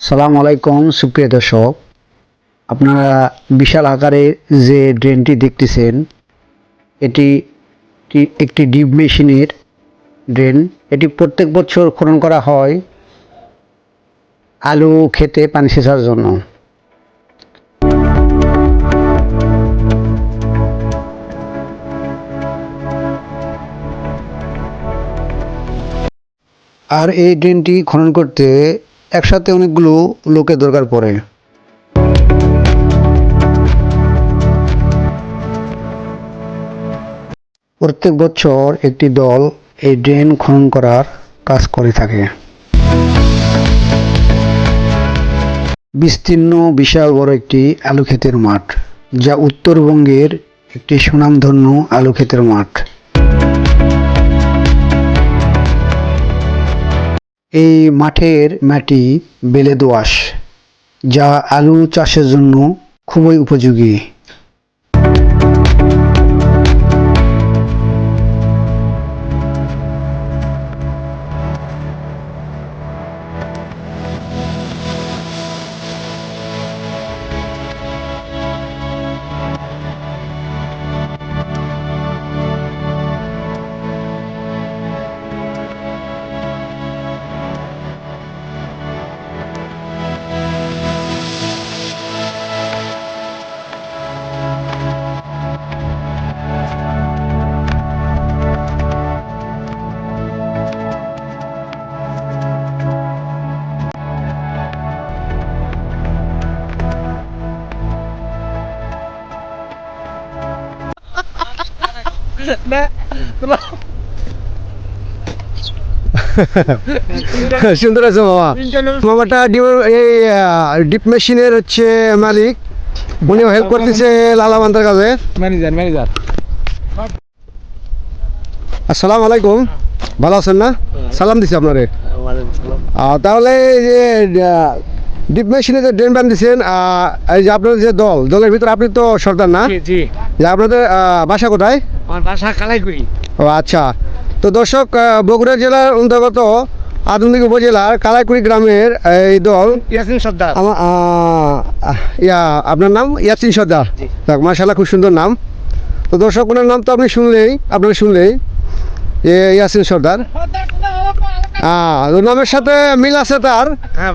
সালাম আলাইকুম, সুপ্রিয় দর্শক। আপনারা বিশাল আকারে যে ড্রেনটি দেখতেছেন, এটি একটি ডিপ মেশিনের ড্রেন। এটি প্রত্যেক বছর খনন করা হয় আলু খেতে পানি সেচার জন্য। আর এই ড্রেনটি খনন করতে একসাথে অনেকগুলো লোকের দরকার পড়ে। প্রত্যেক বছর একটি দল এই ড্রেন খনন করার কাজ করে থাকে। বিস্তীর্ণ, বিশাল বড় একটি আলু ক্ষেতের মাঠ, যা উত্তরবঙ্গের একটি সুনামধন্য আলু ক্ষেতের মাঠ। এই মাঠের মাটি বেলে দোআঁশ যা আলু চাষের জন্য খুবই উপযোগী। সুন্দর আছে মামা। মামাটা ডিপ এই ডিপ মেশিনের হচ্ছে মালিক। উনি হেল্প করতেছে লালা মান্তার কাছে ম্যানেজার ম্যানেজার। আসসালামু আলাইকুম। ভালো আছেন না? সালাম দিছি আপনারে। তাহলে যে ডিপ মেশিনে যে ড্রেন বান্ধিছেন আহ, এই যে আপনাদের যে দল দলের ভিতরে আপনি তো সর্দার না? জি। যে আপনাদের বাসা কোথায়? আমার বাসা কালাইগুড়ি। ও আচ্ছা। তো দর্শক বগুড়া জেলার অন্তর্গত আধুনিক উপজেলার কালাইকুড়ি গ্রামের এই দল ইয়াসিন সর্দার। আমার ইয়া আপনার নাম? ইয়াসিন সর্দার। মার্শাল্লাহ খুব সুন্দর নাম। তো দর্শক ওনার নাম তো আপনি শুনলেই আপনারা শুনলেই যে ইয়াসিন সর্দার। হ্যাঁ নামের সাথে মিল আছে তার। হ্যাঁ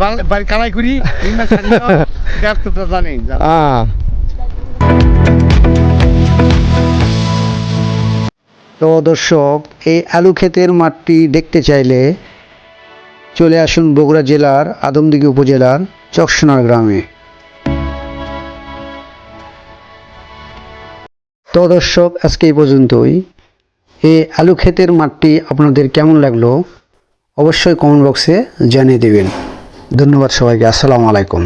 জানি হ্যাঁ তো দর্শক, এই আলু ক্ষেতের মাঠটি দেখতে চাইলে চলে আসুন বগুড়া জেলার আদমদিঘি উপজেলার চকসোনার গ্রামে। তো দর্শক, আজকে এই পর্যন্তই। এই আলু ক্ষেতের মাঠটি আপনাদের কেমন লাগল অবশ্যই কমেন্ট বক্সে জানিয়ে দেবেন। ধন্যবাদ সবাইকে, আসসালামু আলাইকুম।